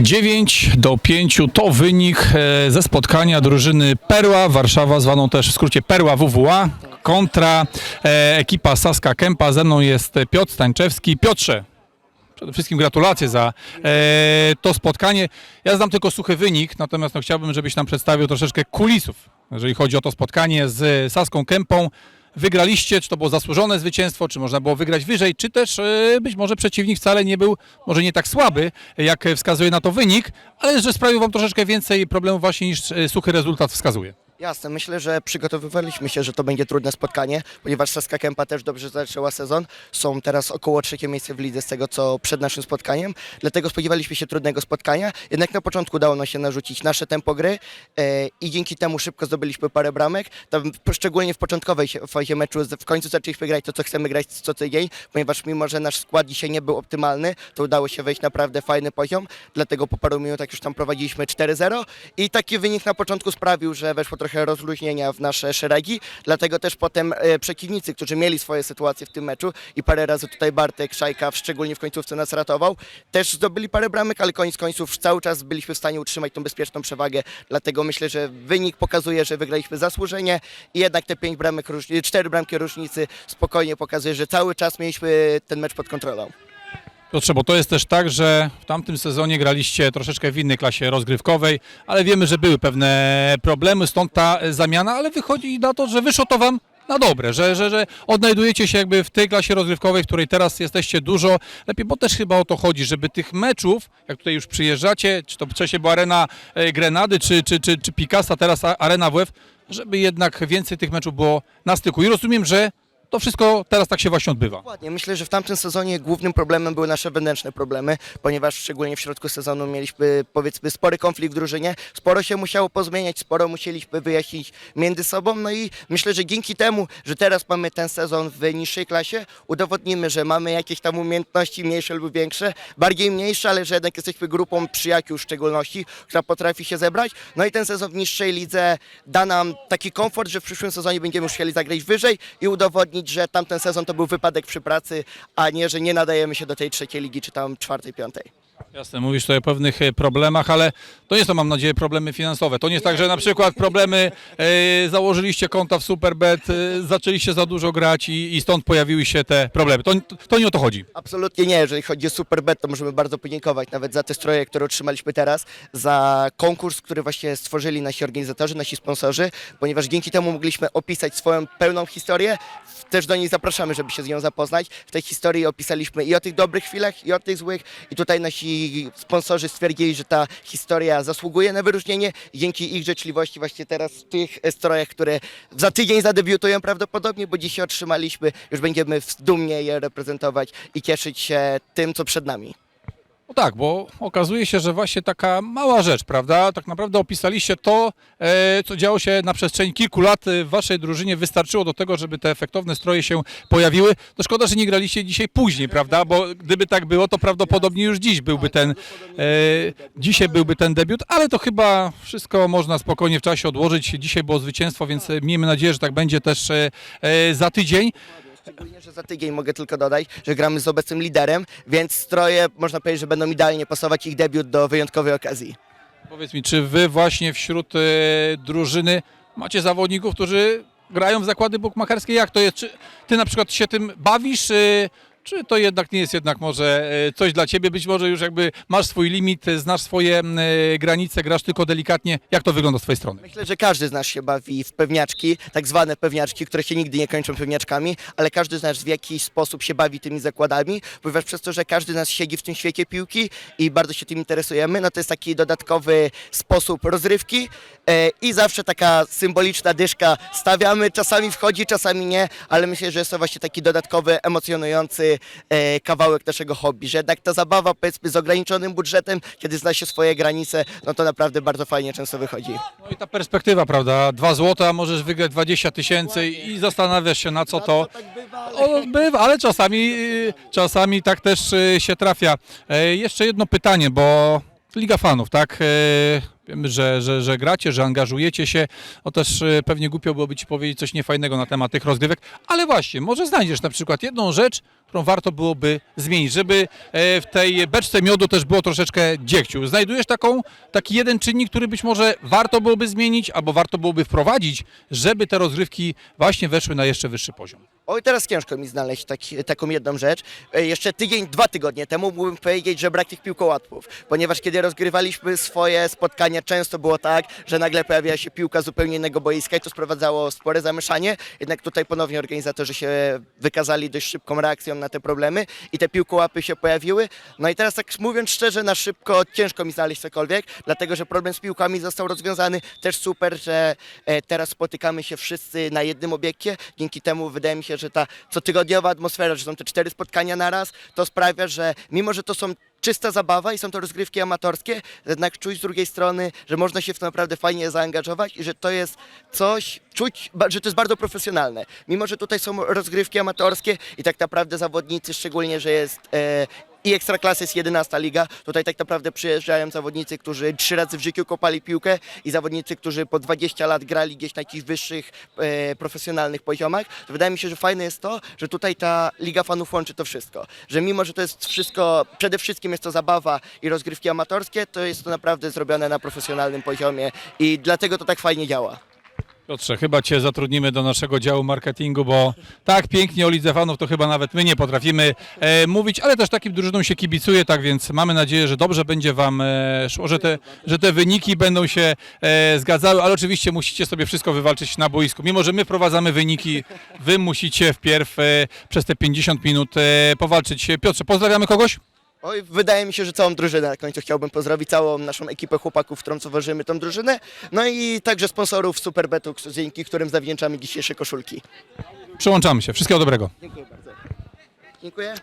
9 do 5 to wynik e, ze spotkania drużyny Perła, Warszawa, zwaną też w skrócie Perła WWA, kontra e, ekipa Saska Kępa. Ze mną jest Piotr Stańczewski. Piotrze, przede wszystkim gratulacje za e, to spotkanie. Ja znam tylko suchy wynik, natomiast no, chciałbym, żebyś nam przedstawił troszeczkę kulisów, jeżeli chodzi o to spotkanie z Saską Kępą. Wygraliście, czy to było zasłużone zwycięstwo, czy można było wygrać wyżej, czy też e, być może przeciwnik wcale nie był, może nie tak słaby, jak wskazuje na to wynik, ale że sprawił wam troszeczkę więcej problemów właśnie niż e, suchy rezultat wskazuje. Jasne, myślę, że przygotowywaliśmy się, że to będzie trudne spotkanie, ponieważ Saska Kępa też dobrze zaczęła sezon. Są teraz około trzecie miejsce w lidze z tego, co przed naszym spotkaniem. Dlatego spodziewaliśmy się trudnego spotkania. Jednak na początku udało nam się narzucić nasze tempo gry e, i dzięki temu szybko zdobyliśmy parę bramek. Szczególnie w początkowej fazie meczu w końcu zaczęliśmy grać to, co chcemy grać co tydzień, ponieważ mimo, że nasz skład dzisiaj nie był optymalny, to udało się wejść naprawdę fajny poziom. Dlatego po paru minutach już tam prowadziliśmy 4-0 i taki wynik na początku sprawił, że weszło trochę rozluźnienia w nasze szeregi, dlatego też potem e, przeciwnicy, którzy mieli swoje sytuacje w tym meczu i parę razy tutaj Bartek Szajka, szczególnie w końcówce nas ratował, też zdobyli parę bramek, ale koniec końców cały czas byliśmy w stanie utrzymać tą bezpieczną przewagę, dlatego myślę, że wynik pokazuje, że wygraliśmy zasłużenie i jednak te pięć bramek, cztery bramki różnicy spokojnie pokazuje, że cały czas mieliśmy ten mecz pod kontrolą. Piotrze, bo to jest też tak, że w tamtym sezonie graliście troszeczkę w innej klasie rozgrywkowej, ale wiemy, że były pewne problemy, stąd ta zamiana, ale wychodzi na to, że wyszło to wam na dobre, że, że, że odnajdujecie się jakby w tej klasie rozgrywkowej, w której teraz jesteście dużo lepiej, bo też chyba o to chodzi, żeby tych meczów, jak tutaj już przyjeżdżacie, czy to wcześniej była arena e, Grenady, czy, czy, czy, czy Picasa, teraz arena WF, żeby jednak więcej tych meczów było na styku. I rozumiem, że to wszystko teraz tak się właśnie odbywa. Dokładnie. Myślę, że w tamtym sezonie głównym problemem były nasze wewnętrzne problemy, ponieważ szczególnie w środku sezonu mieliśmy powiedzmy spory konflikt w drużynie, sporo się musiało pozmieniać, sporo musieliśmy wyjaśnić między sobą, no i myślę, że dzięki temu, że teraz mamy ten sezon w niższej klasie, udowodnimy, że mamy jakieś tam umiejętności mniejsze lub większe, bardziej mniejsze, ale że jednak jesteśmy grupą przyjaciół w szczególności, która potrafi się zebrać. No i ten sezon w niższej lidze da nam taki komfort, że w przyszłym sezonie będziemy już chcieli zagrać wyżej i udowodnić, że tamten sezon to był wypadek przy pracy, a nie, że nie nadajemy się do tej trzeciej ligi, czy tam czwartej, piątej. Jasne, mówisz tutaj o pewnych e, problemach, ale to nie są, mam nadzieję, problemy finansowe. To nie jest tak, że na przykład problemy, e, założyliście konta w Superbet, e, zaczęliście za dużo grać i, i stąd pojawiły się te problemy. To, to nie o to chodzi. Absolutnie nie. Jeżeli chodzi o Superbet, to możemy bardzo podziękować nawet za te stroje, które otrzymaliśmy teraz, za konkurs, który właśnie stworzyli nasi organizatorzy, nasi sponsorzy, ponieważ dzięki temu mogliśmy opisać swoją pełną historię. Też do niej zapraszamy, żeby się z nią zapoznać. W tej historii opisaliśmy i o tych dobrych chwilach, i o tych złych. I tutaj nasi sponsorzy stwierdzili, że ta historia zasługuje na wyróżnienie. Dzięki ich życzliwości właśnie teraz w tych strojach, które za tydzień zadebiutują prawdopodobnie, bo dzisiaj otrzymaliśmy, już będziemy dumnie je reprezentować i cieszyć się tym, co przed nami. No tak, bo okazuje się, że właśnie taka mała rzecz, prawda? Tak naprawdę opisaliście to, e, co działo się na przestrzeni kilku lat w waszej drużynie. Wystarczyło do tego, żeby te efektowne stroje się pojawiły. To szkoda, że nie graliście dzisiaj później, prawda? Bo gdyby tak było, to prawdopodobnie już dziś byłby ten, e, dzisiaj byłby ten debiut, ale to chyba wszystko można spokojnie w czasie odłożyć. Dzisiaj było zwycięstwo, więc miejmy nadzieję, że tak będzie też e, za tydzień. Szczególnie, że za tydzień mogę tylko dodać, że gramy z obecnym liderem, więc stroje można powiedzieć, że będą idealnie pasować ich debiut do wyjątkowej okazji. Powiedz mi, czy wy właśnie wśród e, drużyny macie zawodników, którzy grają w zakłady bukmacherskie? Jak to jest? Czy ty na przykład się tym bawisz? E, czy to jednak nie jest jednak może e, coś dla ciebie? Być może już jakby masz swój limit, e, znasz swoje e, granice, grasz tylko delikatnie. Jak to wygląda z twojej strony? Myślę, że każdy z nas się bawi w pewniaczki, tak zwane pewniaczki, które się nigdy nie kończą pewniaczkami, ale każdy z nas w jakiś sposób się bawi tymi zakładami, ponieważ przez to, że każdy z nas siedzi w tym świecie piłki i bardzo się tym interesujemy, no to jest taki dodatkowy sposób rozrywki i zawsze taka symboliczna dyszka stawiamy, czasami wchodzi, czasami nie, ale myślę, że jest to właśnie taki dodatkowy, emocjonujący e, kawałek naszego hobby, że jednak ta zabawa powiedzmy z ograniczonym budżetem, kiedy zna się swoje granice, no to naprawdę bardzo fajnie często wychodzi. No i ta perspektywa, prawda? Dwa złota, możesz wygrać 20 tysięcy i zastanawiasz się na co to. O, bywa, ale czasami, y, czasami tak też y, się trafia. E, Jeszcze jedno pytanie, bo Liga Fanów, tak? E, Wiemy, że, że, że gracie, że angażujecie się. O też e, pewnie głupio byłoby ci powiedzieć coś niefajnego na temat tych rozgrywek, ale właśnie, może znajdziesz na przykład jedną rzecz, którą warto byłoby zmienić, żeby e, w tej beczce miodu też było troszeczkę dziegciu. Znajdujesz taką, taki jeden czynnik, który być może warto byłoby zmienić, albo warto byłoby wprowadzić, żeby te rozgrywki właśnie weszły na jeszcze wyższy poziom. Oj, teraz ciężko mi znaleźć taką jedną rzecz. E, Jeszcze tydzień, dwa tygodnie temu mógłbym powiedzieć, że brak tych piłkołatków, ponieważ kiedy rozgrywaliśmy swoje spotkania, często było tak, że nagle pojawiała się piłka zupełnie innego boiska i to sprowadzało spore zamieszanie. Jednak tutaj ponownie organizatorzy się wykazali dość szybką reakcją na te problemy i te piłkołapy się pojawiły. No i teraz tak mówiąc szczerze, na szybko ciężko mi znaleźć cokolwiek, dlatego że problem z piłkami został rozwiązany. Też super, że e, teraz spotykamy się wszyscy na jednym obiekcie. Dzięki temu wydaje mi się, że ta cotygodniowa atmosfera, że są te cztery spotkania na raz, to sprawia, że mimo, że to są czysta zabawa i są to rozgrywki amatorskie, jednak czuć z drugiej strony, że można się w to naprawdę fajnie zaangażować i że to jest coś, czuć, że to jest bardzo profesjonalne. Mimo, że tutaj są rozgrywki amatorskie i tak naprawdę zawodnicy, szczególnie, że jest e, i Ekstraklasy jest 11 liga. Tutaj tak naprawdę przyjeżdżają zawodnicy, którzy trzy razy w życiu kopali piłkę i zawodnicy, którzy po 20 lat grali gdzieś na jakichś wyższych e, profesjonalnych poziomach. To wydaje mi się, że fajne jest to, że tutaj ta Liga Fanów łączy to wszystko. Że mimo, że to jest wszystko, przede wszystkim jest to zabawa i rozgrywki amatorskie, to jest to naprawdę zrobione na profesjonalnym poziomie i dlatego to tak fajnie działa. Piotrze, chyba Cię zatrudnimy do naszego działu marketingu, bo tak pięknie o Lidze Fanów to chyba nawet my nie potrafimy e, mówić, ale też takim drużynom się kibicuje, tak więc mamy nadzieję, że dobrze będzie Wam e, szło, że te, że te wyniki będą się e, zgadzały, ale oczywiście musicie sobie wszystko wywalczyć na boisku. Mimo, że my wprowadzamy wyniki, Wy musicie wpierw e, przez te 50 minut e, powalczyć. Piotrze, pozdrawiamy kogoś? Oj, wydaje mi się, że całą drużynę na końcu chciałbym pozdrowić, całą naszą ekipę chłopaków, którą towarzyszymy tą drużynę, no i także sponsorów Superbetux, dzięki którym zawdzięczamy dzisiejsze koszulki. Przyłączamy się. Wszystkiego dobrego. Dziękuję bardzo. Dziękuję.